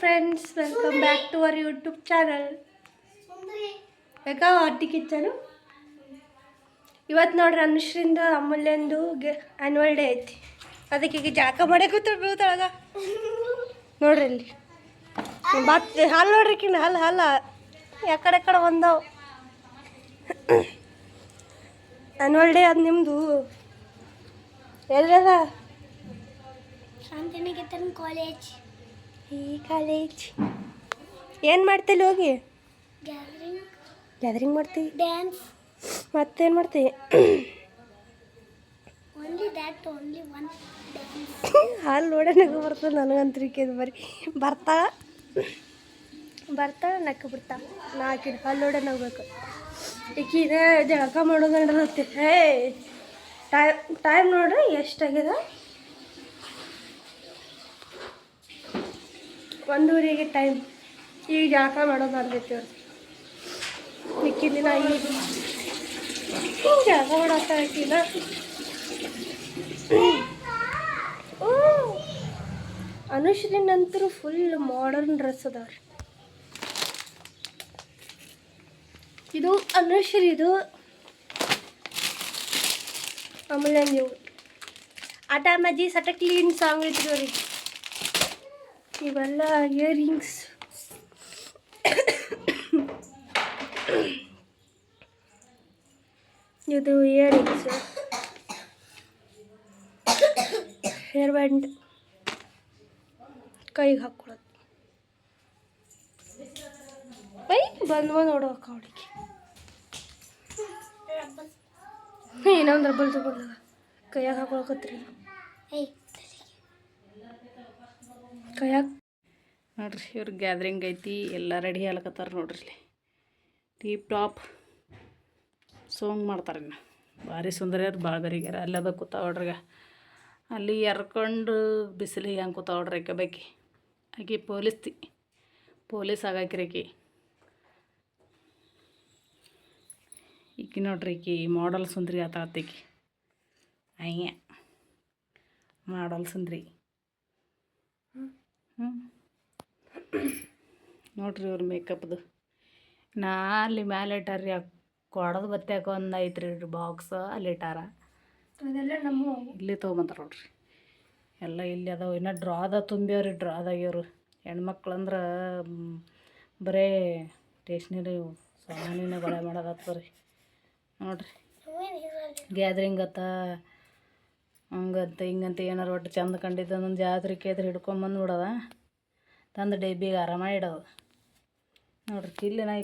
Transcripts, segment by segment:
Friends welcome back to our YouTube channel ಬೇಕಾ ಆರ್ಟಿ ಕಿಚ್ಚನು ಇವತ್ತು ನೋಡ್ರಿ ಅನುಶ್ರಿಂದ ಅಮೂಲ್ಯಂದು ಗೆ ಆ್ಯನ್ವಲ್ ಡೇ ಐತಿ. ಅದಕ್ಕೆ ಈಗ ಜಳಕ ಮಾಡೇ ಬೀಳ್ತಾಳಗ ನೋಡ್ರಿ ಇಲ್ಲಿ. ಬಾತ್ ಹಾಲು ನೋಡ್ರಿ ಕಿನ್ನ ಹಾಲು ಹಾಲು. ಯಾಕಡೆ ಕಡೆ ಬಂದವು. ಆ್ಯನ್ವಲ್ ಡೇ ಅದು ನಿಮ್ಮದು ಎಲ್ಲದ ತನ್ನ ಕಾಲೇಜ್ ಈ ಕಾಲೇಜ್ ಏನು ಮಾಡ್ತೀಲಿ ಹೋಗಿ? ಗ್ಯಾದರಿಂಗ್ ಮಾಡ್ತೀವಿ ಡ್ಯಾನ್ಸ್ ಮತ್ತೇನು ಮಾಡ್ತೀವಿ ಹಾಲು ನೋಡೇ ನಗು ಬರ್ತದೆ ನನಗಂತರಿಕೆ ಬರೀ. ಬರ್ತಾ? ಬರ್ತಾ ನಕ್ಕ ಬಿಡ್ತಾ ನಾಕಿನ ಹಾಲು ನೋಡೇ ನಗಬೇಕು. ಈಕಿನ ಜಳಕ ಮಾಡೋದು ಹೇ ಟೈಮ್ ಟೈಮ್ ನೋಡ್ರಿ ಎಷ್ಟಾಗ್ಯದ? ಒಂದೂವರೆಗೆ ಟೈಮ್ ಈಗ ಜಳಕ ಮಾಡೋದು ಬಂದೈತಿ ಅವ್ರು. ಮಿಕ್ಕಿದ ದಿನ ಈಗ ಜಳಕ ಮಾಡೋಕ್ಕಿಲ್ಲ ಅನುಶ್ರೀ ನಂತರ ಫುಲ್ ಮಾಡರ್ನ್ ಡ್ರೆಸ್ ಅದಾವ್ರಿ ಇದು ಅನುಶ್ರೀದು ಆಮೇಲೆ ನೀವು ಟೈಮ್ ಮಜ್ಜಿ ಸಟ ಕ್ಲೀನ್ ಸಾಂಗ್ ಇದ್ರಿ ಇವೆಲ್ಲ ಇಯರಿಂಗ್ಸ್ ಇದು ಇಯರಿಂಗ್ಸ್ ಹೇರ್ ಬ್ಯಾಂಡ್ ಕೈಗೆ ಹಾಕ್ಕೊಳ್ಳೋದು ಬೈ ಬಂದು ನೋಡೋಕ ನೋಡೋಕೆ ಅವಳಿಗೆ. ಇನ್ನೊಂದು ರಬ್ಬಲ್ ತಗೊಂಡಾಗ ಕೈಯಾಗ ಹಾಕೊಳಕತ್ರಿ ಕೈಯಾಗ? ನೋಡ್ರಿ ಇವ್ರ ಗ್ಯಾದ್ರಿಂಗ್ ಐತಿ ಎಲ್ಲ ರೆಡಿ ಆಗ್ಲಕತ್ತಾರ ನೋಡ್ರಿ ಟೀಪ್ ಟಾಪ್ ಸೋಂಗ್ ಮಾಡ್ತಾರೆ ಇನ್ನು ಭಾರಿ ಸುಂದರ ಭಾಳ ಬರಿಗ್ಯಾರ ಅಲ್ಲದ ಕೂತಾವಡ್ರಿಗ. ಅಲ್ಲಿ ಎರ್ಕೊಂಡು ಬಿಸಿಲಿಗೆ ಹೆಂಗೆ ಕೂತಾವಡ್ರಿ ಆಕೆ ಬೇಕಿ ಆಕೆ ಪೊಲೀಸ್ತಿ ಪೊಲೀಸ್ ಆಗಾಕಿರಕಿ ಈಕಿ ನೋಡ್ರಿ ಈಕಿ ಮಾಡಲ್ ಸುಂದ್ರಿ ಆತಾಳತ್ತೀಕಿ ಅಯ್ಯ ಮಾಡಲ್ ಸುಂದ್ರಿ. ಹ್ಞೂ ನೋಡ್ರಿ ಇವ್ರ ಮೇಕಪ್ದು ನಾ ಅಲ್ಲಿ ಮ್ಯಾಲೆ ಇಟ್ಟಾರ ರೀ ಕೊಡೋದು ಬತ್ತಾಕ ಒಂದು ಐತ್ರಿ ಬಾಕ್ಸ್ ಅಲ್ಲಿ ಇಟ್ಟಾರ. ನಮ್ಮ ಇಲ್ಲಿ ತೊಗೊಂಬಂತಾರ ನೋಡ್ರಿ. ಎಲ್ಲ ಇಲ್ಲಿ ಅದಾವ. ಇನ್ನು ಡ್ರಾದ ತುಂಬ್ಯಾವ್ರಿ ಡ್ರಾದಾಗ ಇವರು. ಹೆಣ್ಮಕ್ಳು ಅಂದ್ರೆ ಬರೇ ಸ್ಟೇಷ್ನರಿ ಸಾಮಾನಿನ ಬಳೆ ಮಾಡೋದತ್ತ ರೀ. ನೋಡ್ರಿ. ಗ್ಯಾದ್ರಿಂಗ್ ಅತ್ತ ಹಂಗಂತ ಹಿಂಗಂತ ಏನಾರು ಒಟ್ಟು ಚಂದ ಕಂಡಿದ್ದು ಒಂದು ಜಾತ್ರೆ ಕೇದ್ರೆ ಹಿಡ್ಕೊಂಬಂದು ಬಿಡೋದ. ತಂದು ಡೇಬಿಗೆ ಆರಾಮಾಗಿ ಇಡೋದು. ನೋಡ್ರಿ ಕಿಲ್ಲಿನ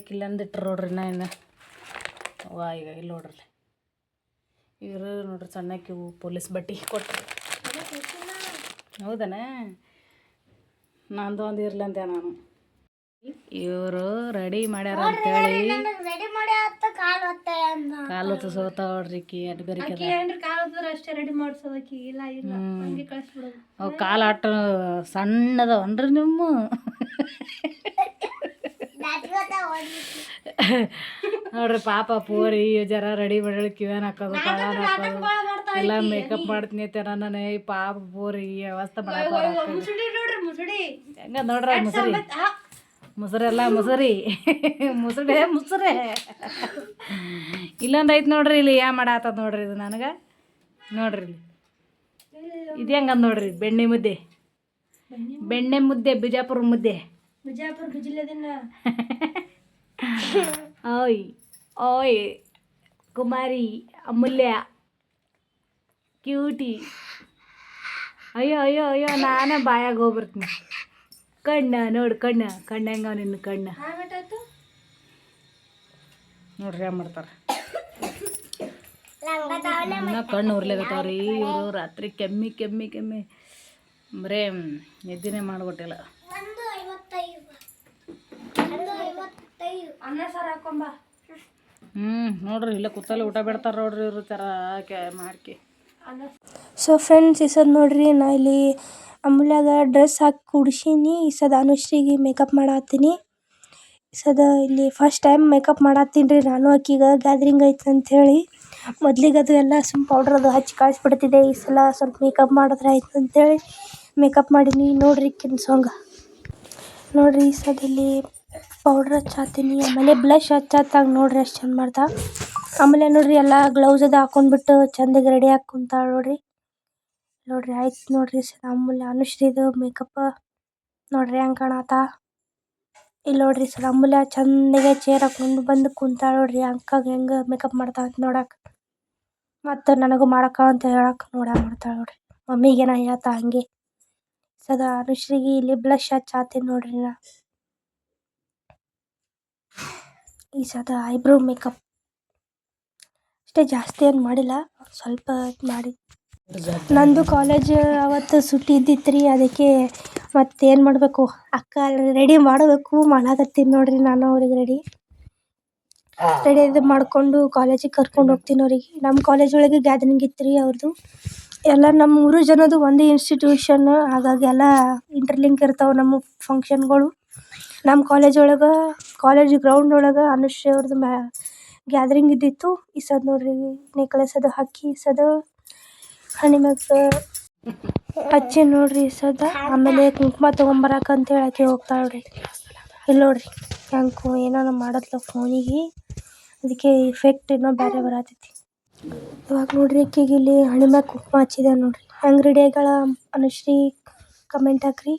ಇಟ್ಟರು ನೋಡ್ರಿ ನಾ ಇನ್ನು ವಾ ಈಗ ಇಲ್ಲಿ ನೋಡ್ರಿ. ಇವರು ನೋಡ್ರಿ ಸಣ್ಣಕ್ಕೆ ಇವು ಪೊಲೀಸ್ ಬಟ್ಟೆ ಕೊಟ್ಟರು ಹೌದನ? ನಂದು ಒಂದು ಇರ್ಲಂತೆ ಅಂತೆ ನಾನು. ಇವರು ರೆಡಿ ಮಾಡ್ಯಾರ ಅಂತೇಳಿ. ರೆಡಿ ಮಾಡಿ ಕಾಲ್ ಕಾಲು ಹೊತ್ತ ಕಾಲ್ ಕಾಲು ಸೋತಾವ ನೋಡ್ರಿ ಕಿ ಅಡ್ ಬೆರಿಕದ ಕಾಲ್ ಕಾಲದ್ರ ಅಷ್ಟೇ ರೆಡಿ ಮಾಡ್ಸೋದಕ್ಕೆ ಇಲ್ಲ ಇಲ್ಲ ಹಂಗೆ ಕಳಿಸ್ಬಿಡೋದು. ಅವು ಕಾಲು ಆಟ ಸಣ್ಣದವನ್ರಿ ನಿಮ್ಮ. ನೋಡ್ರಿ ಪಾಪ ಪೂರಿ ಜರ ರೆಡಿ ಮಾಡಿ ಕಿವ್ಯಾನ ಹಾಕೋದು ಕಾಲಾನ ಹಾಕೋದು. ಎಲ್ಲ ಮೇಕಪ್ ಮಾಡ್ತೀನಿ ಅಂತ ನಾನು. ಈ ಪಾಪ ಪೂರಿ ವ್ಯವಸ್ಥೆ ಅವಸ್ಥೆ ಮಾಡಕ್ಕೆ ಮುಸುಡಿ ನೋಡ್ರಿ ಮುಸುಡಿ. ಹೆಂಗ ಮೊಸರಿ. ಮೊಸರೇ ಮುಸರೆಲ್ಲ ಮುಸರಿ. ಇಲ್ಲೊಂದು ಐತೆ ನೋಡ್ರಿ ಇಲ್ಲಿ ಯಾ ಮಾಡತ್ತದ ನೋಡ್ರಿ ಇದು ನನಗೆ. ನೋಡ್ರಿ ಇಲ್ಲಿ. ಇದು ಹೆಂಗ ನೋಡ್ರಿ ಬೆಣ್ಣೆ ಮುದ್ದೆ. ಬೆಣ್ಣೆ ಮುದ್ದೆ ಬಿಜಾಪುರ ಮುದ್ದೆ. ಬಿಜಾಪುರ ಓಯ್ ಓಯ್ ಕುಮಾರಿ ಅಮೂಲ್ಯ ಕ್ಯೂಟಿ. ಅಯ್ಯೋ ಅಯ್ಯೋ ಅಯ್ಯೋ ನಾನೇ ಬಾಯಾಗ ಹೋಗ್ಬರ್ತೀನಿ ಕಣ್ಣ ನೋಡು ಕಣ್ಣ ಕಣ್ಣ ಹೆಂಗ ನಿನ್ನ ಕಣ್ಣ. ನೋಡ್ರಿ ಹೆಂಗೆ ಮಾಡ್ತಾರೆ. ಕಣ್ಣು ಉರ್ಲಿಕತ್ತಾವ್ರಿ. ಇವರು ರಾತ್ರಿ ಕೆಮ್ಮಿ ಕೆಮ್ಮಿ ಕೆಮ್ಮಿ. ಬರೇ ನಿದ್ದಿನೇ ಮಾಡ್ಬಿಟ್ಟಿಲ್ಲ. ಹ್ಮ್ ಹ್ಞೂ ನೋಡ್ರಿ ಇಲ್ಲ ಕೂತಲ್ಲಿ ಊಟ ಬಿಡ್ತಾರೆ ನೋಡ್ರಿ ಇವ್ರು ಥರ ಕೆ ಮಾಡ್ಕೆ. ಸೊ ಫ್ರೆಂಡ್ಸ್ ಈ ಸದ್ ನೋಡ್ರಿ, ನಾ ಇಲ್ಲಿ ಅಮೂಲ್ಯಾಗ ಡ್ರೆಸ್ ಹಾಕಿ ಕುಡ್ಸೀನಿ ಈ ಸದ ಅನುಶ್ರೀಗೆ ಮೇಕಪ್ ಮಾಡತ್ತೀನಿ. ಈ ಸದ ಇಲ್ಲಿ ಫಸ್ಟ್ ಟೈಮ್ ಮೇಕಪ್ ಮಾಡತ್ತೀನಿ ರೀ ನಾನು. ಆಕಿಗೆ ಗ್ಯಾದ್ರಿಂಗ್ ಐತೆ ಅಂಥೇಳಿ ಮೊದ್ಲಿಗೆ ಅದು ಎಲ್ಲ ಸುಮ್ ಪೌಡ್ರ್ ಅದು ಹಚ್ಚಿ ಕಳಿಸ್ಬಿಡ್ತಿದ್ದೆ ಈ ಸಲ ಸ್ವಲ್ಪ ಮೇಕಪ್ ಮಾಡಿದ್ರೆ ಆಯ್ತು ಅಂಥೇಳಿ ಮೇಕಪ್ ಮಾಡೀನಿ. ನೋಡ್ರಿ ಕಿನ್ ಸಾಂಗ್ ನೋಡ್ರಿ, ಈ ಸದಲ್ಲಿ ಪೌಡ್ರ್ ಹಚ್ಚಾತೀನಿ ಆಮೇಲೆ ಬ್ಲಷ್ ಹಚ್ಚಾತಾಗ ನೋಡ್ರಿ ಅಷ್ಟು ಚಂದ ಮಾಡ್ದ ಆಮೇಲೆ ನೋಡ್ರಿ ಎಲ್ಲ ಗ್ಲೌಸ್ ಅದು ಹಾಕೊಂಡ್ಬಿಟ್ಟು ಚಂದಗೆ ರೆಡಿ ಆಗಿ ಕುಂತಾಳ ನೋಡ್ರಿ. ನೋಡ್ರಿ ಆಯ್ತು ನೋಡ್ರಿ ಆಮೇಲೆ ಅನುಶ್ರೀದು ಮೇಕಪ್ ನೋಡ್ರಿ ಹೆಂಗ್ ಕಾಣತ. ಇಲ್ಲಿ ನೋಡ್ರಿ ಸರ್ ಅಮೂಲ್ಯ ಚಂದಗೆ ಚೇರ್ ಹಾಕೊಂಡು ಬಂದು ಕುಂತಾಳ ನೋಡ್ರಿ ಅಂಕಾಗ ಹೆಂಗ ಮೇಕಪ್ ಮಾಡ್ತಾಳ ಅಂತ ನೋಡಕ್. ಮತ್ತು ನನಗೂ ಮಾಡಕ್ಕ ಅಂತ ಹೇಳಕ್ ನೋಡ ಮಾಡ್ತಾಳ ನೋಡ್ರಿ. ಮಮ್ಮಿಗೆ ನಾ ಹೇಳ್ತಾ ಹಂಗೆ. ಸದಾ ಅನುಶ್ರೀಗೆ ಇಲ್ಲಿ ಬ್ಲಷ್ ಹಚ್ಚಾತೀನಿ ನೋಡ್ರಿ ನಾ. ಈ ಸದ ಐಬ್ರೋ ಮೇಕಪ್ ಅಷ್ಟೇ ಜಾಸ್ತಿ ಏನು ಮಾಡಿಲ್ಲ. ಸ್ವಲ್ಪ ಮಾಡಿ. ನಂದು ಕಾಲೇಜ್ ಅವತ್ತು ಸುಟ್ಟಿ ಇದ್ದಿತ್ತು ರೀ ಅದಕ್ಕೆ ಮತ್ತೇನು ಮಾಡಬೇಕು? ಅಕ್ಕ ರೆಡಿ ಮಾಡಬೇಕು, ಮಾಡಾಕತ್ತೀನಿ ನೋಡ್ರಿ ನಾನು ಅವ್ರಿಗೆ ರೆಡಿ ರೆಡಿ ಇದು ಮಾಡಿಕೊಂಡು ಕಾಲೇಜಿಗೆ ಕರ್ಕೊಂಡು ಹೋಗ್ತೀನಿ ಅವ್ರಿಗೆ. ನಮ್ಮ ಕಾಲೇಜ್ ಒಳಗೆ ಗ್ಯಾದರಿಂಗ್ ಇತ್ತು ರೀ ಅವ್ರದ್ದು ಎಲ್ಲ ನಮ್ಮ ಮೂರು ಜನದ್ದು ಒಂದೇ ಇನ್ಸ್ಟಿಟ್ಯೂಷನ್ ಹಾಗಾಗಿ ಎಲ್ಲ ಇಂಟರ್ಲಿಂಕ್ ಇರ್ತಾವೆ ನಮ್ಮ ಫಂಕ್ಷನ್ಗಳು ನಮ್ಮ ಕಾಲೇಜ್ ಒಳಗೆ ಕಾಲೇಜ್ ಗ್ರೌಂಡ್ ಒಳಗೆ ಅನುಶ್ರೀ ಅವ್ರದ್ದು ಮ್ಯಾ ಗ್ಯಾದರಿಂಗ್ ಇದ್ದಿತ್ತು. ಈ ಸದ ನೋಡ್ರಿ ನೆಕ್ಲೆಸ್ ಅದು ಹಾಕಿ ಈ ಸದ. ಹಣೆ ಮ್ಯಾಗ ಹಚ್ಚಿ ನೋಡ್ರಿ ಈ ಸದ. ಆಮೇಲೆ ಕುಂಕುಮ ತೊಗೊಂಬರಕ್ಕೆ ಅಂತ ಹೇಳಕ್ಕೆ ಹೋಗ್ತಾಳೆ ರೀ ಇಲ್ಲಿ ನೋಡ್ರಿ, ಹೆಂಗೆ ಏನೋ ಮಾಡತ್ಲ ಫೋನಿಗೆ. ಅದಕ್ಕೆ ಇಫೆಕ್ಟ್ ಏನೋ ಬೇರೆ ಬರತೈತಿ. ಇವಾಗ ನೋಡ್ರಿ ಅಕ್ಕಿಗೆ ಇಲ್ಲಿ ಹಣೆ ಕುಂಕುಮ ಹಚ್ಚಿದೆ ನೋಡ್ರಿ. ಹೆಂಗೆ ರೆಡಿ ಅನುಶ್ರೀ ಕಮೆಂಟ್ ಹಾಕ್ರಿ.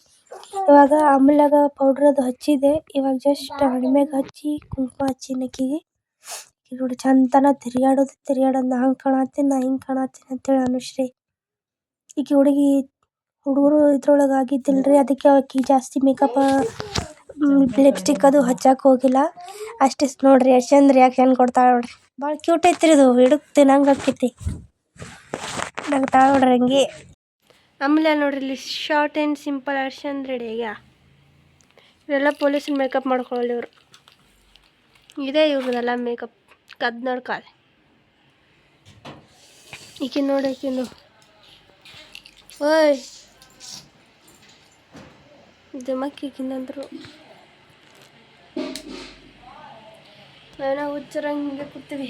ಇವಾಗ ಆಮೇಲೆ ಪೌಡ್ರ್ ಅದು ಹಚ್ಚಿದೆ. ಇವಾಗ ಜಸ್ಟ್ ಹಣೆ ಹಚ್ಚಿ ಕುಂಕುಮ ಹಚ್ಚಿನ ಆಕೆಗೆ ಈಗ ನೋಡಿ ಚಂತನ ತಿರ್ಗಾಡೋದು ತಿರ್ಗಾಡೋದು ನಾ ಹಂಗೆ ಕಾಣತ್ತೀನಿ ನಾ ಹಿಂಗೆ ಕಾಣತ್ತೀನಿ ಅಂತೇಳಿ ಅನುಶ್ರೀ. ಈಕಿ ಹುಡುಗಿ ಹುಡುಗರು ಇದ್ರೊಳಗೆ ಆಗಿದ್ದಿಲ್ಲ ರೀ ಅದಕ್ಕೆ ಆಕಿ ಜಾಸ್ತಿ ಮೇಕಪ್ ಲಿಪ್ಸ್ಟಿಕ್ ಅದು ಹಚ್ಚಕ್ಕೆ ಹೋಗಿಲ್ಲ. ಅಷ್ಟೇ ನೋಡ್ರಿ ಎಷ್ಟು ಚಂದ ರಿಯಾಕ್ಷನ್ ಕೊಡ್ತಾಳೆ ನೋಡ್ರಿ. ಭಾಳ ಕ್ಯೂಟ್ ಐತ್ರಿ ಇದು ಹಿಡುಕ್ ತಿನ್ನಂಗೆ ಆಕೈತಿ. ನಗ್ತಾಳೆ ನೋಡ್ರಿ ಹಂಗೆ. ಆಮೇಲೆ ನೋಡ್ರಿ ಇಲ್ಲಿ ಶಾರ್ಟ್ ಆ್ಯಂಡ್ ಸಿಂಪಲ್ ಅಷ್ಟು ರೆಡಿ ಈಗ. ಇವರೆಲ್ಲ ಪೊಲೀಸಿನ ಮೇಕಪ್ ಮಾಡ್ಕೊಳ್ಳಿ ಇವರು. ಇದೇ ಇವ್ರದ್ದೆಲ್ಲ ಮೇಕಪ್ ಕದ್ ನಡ್ಕಾಲೆ ಈಕೆ ನೋಡಿ ಈಕಿಂದು ಓಯ್. ದಿಮಕ್ಕಿಗಿಂದಂದ್ರು ನಾವೇನ ಹುಚ್ಚರಂಗೆ ಹಿಂಗೆ ಕೂತೀವಿ.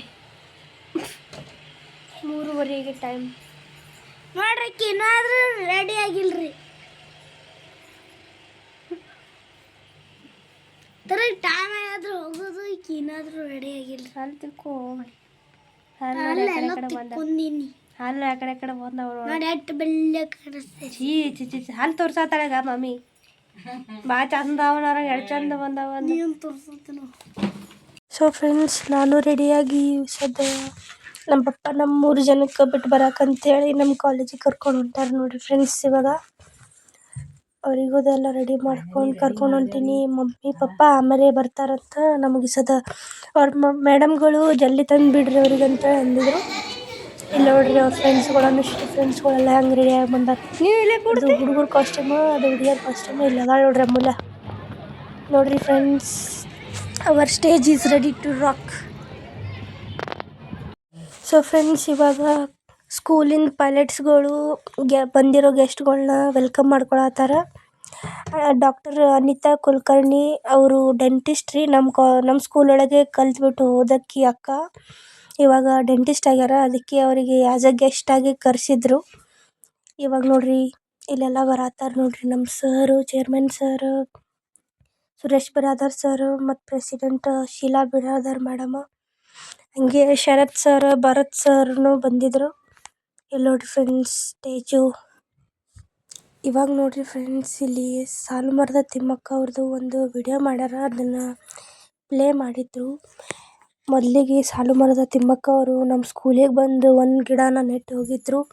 ಮೂರುವರೆಗೆ ಟೈಮ್. ನೋಡ್ರಿ ಏನಾದ್ರೂ ರೆಡಿ ಆಗಿಲ್ರಿ. ತರ ಟೈಮ್ ಈಕಿ ಏನಾದ್ರೂ ರೆಡಿ ಆಗಿಲ್ಲ ಹಾಲು ತಿಳ್ಕೊ ಅಲ್ಲ ಹಾಲು ಹಾಲು ಆ ಕಡೆ ಕಡೆ ಬಂದವರು ಬೆಲ್ಲ ಕಾಣಿಸ್ತೈತಿ ಚೀ ಚಿ ಚಿ ಚಿ. ಹಾಲು ತೋರ್ಸಾತಾಳಗ ಮಮ್ಮಿ. ಬಾ ಚಂದ ಅವನವ್ರ ಎರಡು ಚಂದ ಬಂದವ ಸೊ ಫ್ರೆಂಡ್ಸ್ ನಾನು ರೆಡಿಯಾಗಿ ಸದ್ಯ ನಮ್ಮ ಪಪ್ಪ ನಮ್ಮ ಮೂರು ಜನಕ್ಕೆ ಬಿಟ್ಟು ಬರಕಂತೇಳಿ ನಮ್ಮ ಕಾಲೇಜಿಗೆ ಕರ್ಕೊಂಡು ಹೊಂಟಾರ ನೋಡಿ ಫ್ರೆಂಡ್ಸ್ ಇವಾಗ. ಅವರಿಗೋದೆಲ್ಲ ರೆಡಿ ಮಾಡ್ಕೊಂಡು ಕರ್ಕೊಂಡು ಹೊಂಟೀನಿ. ಮಮ್ಮಿ ಪಪ್ಪ ಆಮೇಲೆ ಬರ್ತಾರಂತ ನಮಗೆ ಸದ ಅವ್ರ ಮೇಡಮ್ಗಳು ಜಲ್ದಿ ತಂದು ಬಿಡ್ರಿ ಅವ್ರಿಗಂತ ಅಂದಿದ್ರು. ಇಲ್ಲಿ ನೋಡ್ರಿ ಅವ್ರ ಫ್ರೆಂಡ್ಸ್ಗಳನ್ನು ಫ್ರೆಂಡ್ಸ್ಗಳೆಲ್ಲ ಹೆಂಗೆ ರೆಡಿಯಾಗಿ ಬಂದಾರ. ಇದು ಹುಡುಗರ ಕಾಸ್ಟ್ಯೂಮು ಅದು ಹುಡುಗಿಯರ ಕಾಸ್ಟ್ಯೂಮು ಇಲ್ಲ. ಅದ ನೋಡ್ರಿ ಅಮೂಲ್ಯ. ನೋಡ್ರಿ friends our stage is ready to rock so friends ಇವಾಗ ಸ್ಕೂಲಿನ ಪೈಲಟ್ಸ್ಗಳು ಗೆ ಬಂದಿರೋ ಗೆಸ್ಟ್ಗಳನ್ನ ವೆಲ್ಕಮ್ ಮಾಡ್ಕೊಳತ್ತಾರ ಡಾಕ್ಟರ್ ಅನಿತಾ ಕುಲಕರ್ಣಿ ಅವರು ಡೆಂಟಿಸ್ಟ್ ರೀ. ನಮ್ಮ ಕಾ ನಮ್ಮ ಸ್ಕೂಲ್ ಒಳಗೆ ಕಲಿತ್ಬಿಟ್ಟು ಓದೋಕ್ಕೆ ಅಕ್ಕ. ಇವಾಗ ಡೆಂಟಿಸ್ಟ್ ಆಗ್ಯಾರ. ಅದಕ್ಕೆ ಅವರಿಗೆ ಆ್ಯಸ್ ಗೆಸ್ಟ್ ಆಗಿ ಕರೆಸಿದ್ರು. ಇವಾಗ ನೋಡ್ರಿ, ಇಲ್ಲೆಲ್ಲ ಬರತ್ತಾರ ನೋಡ್ರಿ ನಮ್ಮ sir chairman sir Suresh Biradar sir ಮತ್ತು ಪ್ರೆಸಿಡೆಂಟ್ ಶೀಲಾ ಬಿರಾದರ್ ಮೇಡಮ್ ಹಂಗೆ ಶರತ್ ಸರ್ ಭರತ್ ಸರ್ನು ಬಂದಿದ್ದರು ಇಲ್ಲಿ ನೋಡ್ರಿ ಫ್ರೆಂಡ್ಸ್ ಸ್ಟೇಜು ಇವಾಗ ನೋಡ್ರಿ ಫ್ರೆಂಡ್ಸ್ ಇಲ್ಲಿ ಸಾಲು ಮರದ ತಿಮ್ಮಕ್ಕ ಅವ್ರದ್ದು ಒಂದು ವಿಡಿಯೋ ಮಾಡ್ಯಾರ. ಅದನ್ನು ಪ್ಲೇ ಮಾಡಿದ್ರು. ಮೊದಲಿಗೆ ಸಾಲು ಮರದ ತಿಮ್ಮಕ್ಕ ಅವರು ನಮ್ಮ ಸ್ಕೂಲಿಗೆ ಬಂದು ಒಂದು ಗಿಡನ ನೆಟ್ಟು ಹೋಗಿದ್ರು.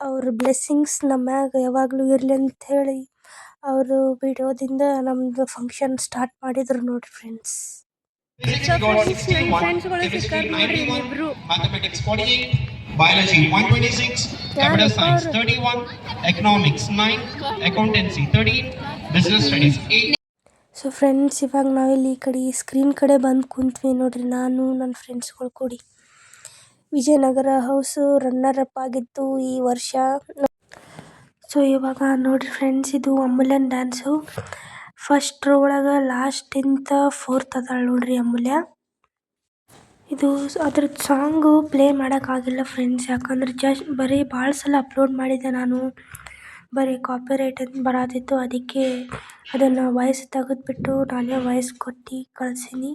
ಅವ್ರ ಬ್ಲೆಸ್ಸಿಂಗ್ಸ್ ನಮ್ಮ ಮ್ಯಾಗ ಯಾವಾಗಲೂ ಇರಲಿ ಅಂತ ಹೇಳಿ ಅವರು ವಿಡಿಯೋದಿಂದ ನಮ್ಮದು ಫಂಕ್ಷನ್ ಸ್ಟಾರ್ಟ್ ಮಾಡಿದ್ರು ನೋಡ್ರಿ friends Physics we got 61, chemistry 91, mathematics 48, biology 126, computer science 31, economics 9, accountancy 13, business studies 8. So friends ಇವಾಗ ನಾವಿಲ್ಲಿ ಈ ಕಡೆ ಸ್ಕ್ರೀನ್ ಕಡೆ ಬಂದು ಕುಂತ್ವಿ ನೋಡ್ರಿ ನಾನು ನನ್ನ ಫ್ರೆಂಡ್ಸ್ಗಳು ಕೂಡಿ. ವಿಜಯನಗರ ಹೌಸು ರನ್ನರ್ ಅಪ್ ಆಗಿತ್ತು ಈ ವರ್ಷ. ಸೊ ಇವಾಗ ನೋಡ್ರಿ ಫ್ರೆಂಡ್ಸ್ ಇದು ಅಮೂಲ್ಯನ್ ಡ್ಯಾನ್ಸು ಫಸ್ಟ್ ರೋ ಒಳಗೆ ಲಾಸ್ಟಿಂದ ಫೋರ್ತ್ ಅದಾಳ ನೋಡ್ರಿ ಅಮೂಲ್ಯ. ಇದು ಅದ್ರದ್ದು ಸಾಂಗು ಪ್ಲೇ ಮಾಡೋಕ್ಕಾಗಿಲ್ಲ ಫ್ರೆಂಡ್ಸ್ ಯಾಕಂದ್ರೆ ಜಸ್ಟ್ ಬರೀ ಭಾಳ ಸಲ ಅಪ್ಲೋಡ್ ಮಾಡಿದ್ದೆ ನಾನು. ಬರೀ ಕಾಪಿರೈಟ್ ಅಂತ ಬರತ್ತಿತ್ತು ಅದಕ್ಕೆ ಅದನ್ನು ವಾಯ್ಸ್ ತೆಗೆದ್ಬಿಟ್ಟು ನಾನೇ ವಾಯ್ಸ್ ಕೊಟ್ಟು ಕಳ್ಸೀನಿ.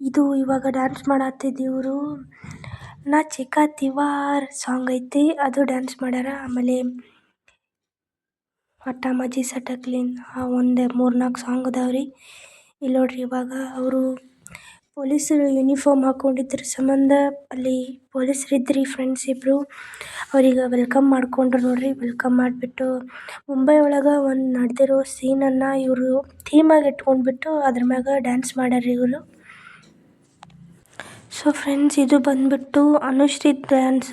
ಇದು ಇವಾಗ ಡ್ಯಾನ್ಸ್ ಮಾಡತ್ತಿದ್ದು ಇವರು. ನಾ ಚಿಕ್ಕ ತಿವಾರ್ ಸಾಂಗ್ ಐತಿ, ಅದು ಡ್ಯಾನ್ಸ್ ಮಾಡ್ಯಾರ. ಆಮೇಲೆ ಅಟ್ಟ ಮಜ್ಜಿ ಸಟಕ್ಲಿನ್ ಆ ಒಂದು ಮೂರು ನಾಲ್ಕು ಸಾಂಗ್ ಅದಾವೆ ರೀ ಇಲ್ಲಿ ನೋಡಿರಿ ಇವಾಗ ಅವರು ಪೊಲೀಸರು ಯೂನಿಫಾರ್ಮ್ ಹಾಕೊಂಡಿದ್ರ. ಸಂಬಂಧ ಅಲ್ಲಿ ಪೊಲೀಸರು ಇದ್ರಿ ಫ್ರೆಂಡ್ಸ್ ಇಬ್ಬರು ಅವ್ರಿಗೆ ವೆಲ್ಕಮ್ ಮಾಡ್ಕೊಂಡ್ರು ನೋಡ್ರಿ. ವೆಲ್ಕಮ್ ಮಾಡಿಬಿಟ್ಟು ಮುಂಬೈ ಒಳಗೆ ಒಂದು ನಡೆದಿರೋ ಸೀನನ್ನು ಇವರು ಥೀಮಾಗಿ ಇಟ್ಕೊಂಡ್ಬಿಟ್ಟು ಅದ್ರ ಮ್ಯಾಗ ಡ್ಯಾನ್ಸ್ ಮಾಡ್ಯಾರ ಇವರು. ಸೊ ಫ್ರೆಂಡ್ಸ್ ಇದು ಬಂದ್ಬಿಟ್ಟು ಅನುಶ್ರೀ ಡ್ಯಾನ್ಸ್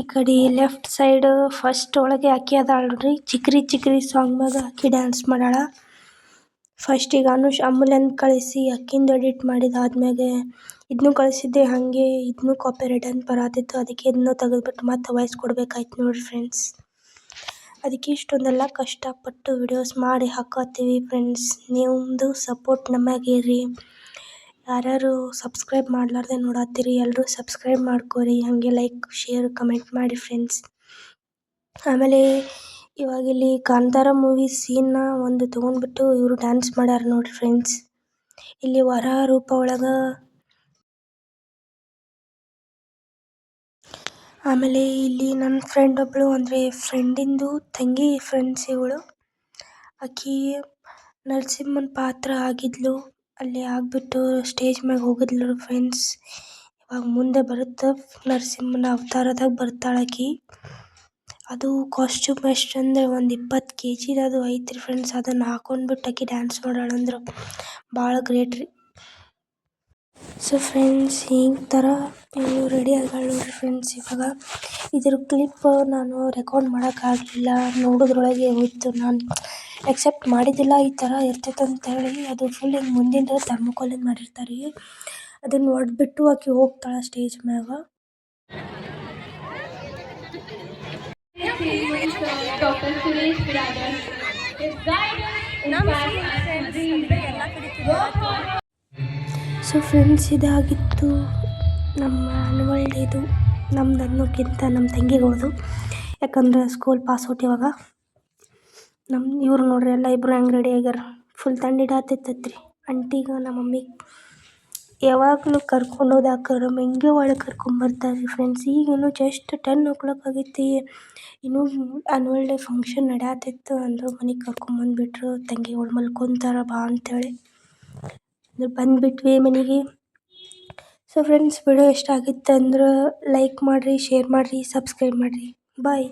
ಈ ಕಡೆ ಲೆಫ್ಟ್ ಸೈಡ್ ಫಸ್ಟ್ ಒಳಗೆ ಹಾಕಿ ಅದಾಳ ನೋಡ್ರಿ. ಚಿಕ್ರಿ ಚಿಕ್ರಿ ಸಾಂಗ್ ಮ್ಯಾಗ ಹಾಕಿ ಡ್ಯಾನ್ಸ್ ಮಾಡ್ಯಾಳ. ಫಸ್ಟಿಗೆ ಅನುಷ್ ಅಮೂಲ್ಯನ್ ಕಳಿಸಿ ಅಕ್ಕಿಂದು ಎಡಿಟ್ ಮಾಡಿದಾದ್ಮೇಲೆ ಇದನ್ನೂ ಕಳಿಸಿದ್ದೆ ಹಾಗೆ ಇದನ್ನೂ ಕಾಪಿರೈಟ್ ಅಂತ ಬರತ್ತಿತ್ತು ಅದಕ್ಕೆ ಇದನ್ನು ತೆಗೆದ್ಬಿಟ್ಟು ಮತ್ತೆ ವಾಯ್ಸ್ ಕೊಡ್ಬೇಕಾಯ್ತು ನೋಡಿ ಫ್ರೆಂಡ್ಸ್ ಅದಕ್ಕೆ ಇಷ್ಟೊಂದೆಲ್ಲ ಕಷ್ಟಪಟ್ಟು ವಿಡಿಯೋಸ್ ಮಾಡಿ ಹಾಕೋತೀವಿ ಫ್ರೆಂಡ್ಸ್ ನಿಮ್ಮದು ಸಪೋರ್ಟ್ ನಮಗೆ ಇರಿ ಯಾರ್ಯಾರು ಸಬ್ಸ್ಕ್ರೈಬ್ ಮಾಡಲಾರ್ದೆ ನೋಡತ್ತೀರಿ. ಎಲ್ಲರೂ ಸಬ್ಸ್ಕ್ರೈಬ್ ಮಾಡ್ಕೋರಿ. ಹಾಗೆ ಲೈಕ್ ಶೇರ್ ಕಮೆಂಟ್ ಮಾಡಿ ಫ್ರೆಂಡ್ಸ್ ಆಮೇಲೆ ಇವಾಗ ಇಲ್ಲಿ ಕಾಂತಾರ ಮೂವಿ ಸೀನ್ನ ಒಂದು ತೊಗೊಂಡ್ಬಿಟ್ಟು ಇವರು ಡ್ಯಾನ್ಸ್ ಮಾಡ್ಯಾರ ನೋಡ್ರಿ ಫ್ರೆಂಡ್ಸ್ ಇಲ್ಲಿ ವರ ರೂಪ ಒಳಗ ಆಮೇಲೆ ಇಲ್ಲಿ ನನ್ನ ಫ್ರೆಂಡ್ ಒಬ್ಬಳು ಅಂದ್ರೆ ಫ್ರೆಂಡಿಂದು ತಂಗಿ ಫ್ರೆಂಡ್ಸ್ ಇವಳು. ಆಕಿ ನರಸಿಂಹನ ಪಾತ್ರ ಆಗಿದ್ಲು. ಅಲ್ಲಿ ಆಗ್ಬಿಟ್ಟು ಸ್ಟೇಜ್ ಮ್ಯಾಗ ಹೋಗಿದ್ಲು ಫ್ರೆಂಡ್ಸ್ ಇವಾಗ ಮುಂದೆ ಬರುತ್ತೆ ನರಸಿಂಹನ ಅವತಾರದಾಗ ಬರ್ತಾಳೆ ಆಕಿ ಅದು ಕಾಸ್ಟ್ಯೂಮ್ ಎಷ್ಟು ಅಂದರೆ ಒಂದು ಇಪ್ಪತ್ತು ಕೆ ಜಿದು ಅದು ಐತ್ರಿ ಫ್ರೆಂಡ್ಸ್ ಅದನ್ನು ಹಾಕೊಂಡ್ಬಿಟ್ಟು ಆಕಿ ಡ್ಯಾನ್ಸ್ ಮಾಡಾಳಂದ್ರೆ ಭಾಳ ಗ್ರೇಟ್ ರೀ. ಸೊ ಫ್ರೆಂಡ್ಸ್ ಈ ಥರ ಇವಳು ರೆಡಿ ಆಗಲ್ಲ ನೋಡಿರಿ ಫ್ರೆಂಡ್ಸ್ ಇವಾಗ. ಇದ್ರ ಕ್ಲಿಪ್ ನಾನು ರೆಕಾರ್ಡ್ ಮಾಡೋಕ್ಕಾಗಲಿಲ್ಲ ನೋಡೋದ್ರೊಳಗೆ ಹೋಯ್ತು. ನಾನು ಎಕ್ಸೆಪ್ಟ್ ಮಾಡಿದ್ದಿಲ್ಲ ಈ ಥರ ಇರ್ತೈತೆ ಅಂತೇಳಿ ಅದು ಫುಲ್ ಹಿಂಗೆ ಮುಂದಿನ ಥರ್ಮೋಕೋಲಿಂದ ಮಾಡಿರ್ತಾರೆ. ಅದನ್ನು ಒಡೆದ್ಬಿಟ್ಟು ಆಕೆ ಹೋಗ್ತಾಳೆ ಸ್ಟೇಜ್ ಮ್ಯಾಗ. ಸೊ ಫ್ರೆಂಡ್ಸ್ ಇದಾಗಿತ್ತು ನಮ್ಮ ಆ್ಯನ್ಯುವಲ್ ಡೇದು ನಮ್ದು ಅನ್ನೋಕ್ಕಿಂತ ನಮ್ಮ ತಂಗಿಗಳದು. ಯಾಕಂದ್ರೆ ಸ್ಕೂಲ್ ಪಾಸ್ ಔಟ್ ಇವಾಗ. ನಮ್ಮ ಇವ್ರು ನೋಡ್ರಿ ಎಲ್ಲ ಇಬ್ಬರು ಹೆಂಗೆ ರೆಡಿ ಆಗ್ಯಾರ ಫುಲ್ ತಂಡಿಡಾತಿತ್ತೈತ್ರಿ ಆಂಟಿಗ ನಮ್ಮ ಮಮ್ಮಿ ಯಾವಾಗಲೂ ಕರ್ಕೊಂಡು ಹೋದಾಕ ನಮ್ಮ ಹೆಂಗೆ ಒಳಗೆ ಕರ್ಕೊಂಬರ್ತಾರೆ ಫ್ರೆಂಡ್ಸ್ ಈಗಿನ್ನೂ ಜಸ್ಟ್ ಟೆನ್ ಓ ಕ್ಲಾಕ್ ಆಗೈತಿ ಇನ್ನೂ ಆ್ಯನ್ವಲ್ ಡೇ ಫಂಕ್ಷನ್ ನಡೆಯತ್ತಿತ್ತು ಅಂದರು ಮನೆಗೆ ಕರ್ಕೊಂಬಂದ್ಬಿಟ್ರು ತಂಗಿಗಳು ಮಲ್ಕೊಂತಾರೆ, ಬಾ ಅಂತೇಳಿ. ಅಂದ್ರೆ ಬಂದುಬಿಟ್ವಿ ಮನೆಗೆ. ಸೊ ಫ್ರೆಂಡ್ಸ್ ವಿಡಿಯೋ ಇಷ್ಟ ಆಗಿತ್ತಂದ್ರೆ ಲೈಕ್ ಮಾಡಿರಿ ಶೇರ್ ಮಾಡಿರಿ ಸಬ್ಸ್ಕ್ರೈಬ್ ಮಾಡಿರಿ. ಬಾಯ್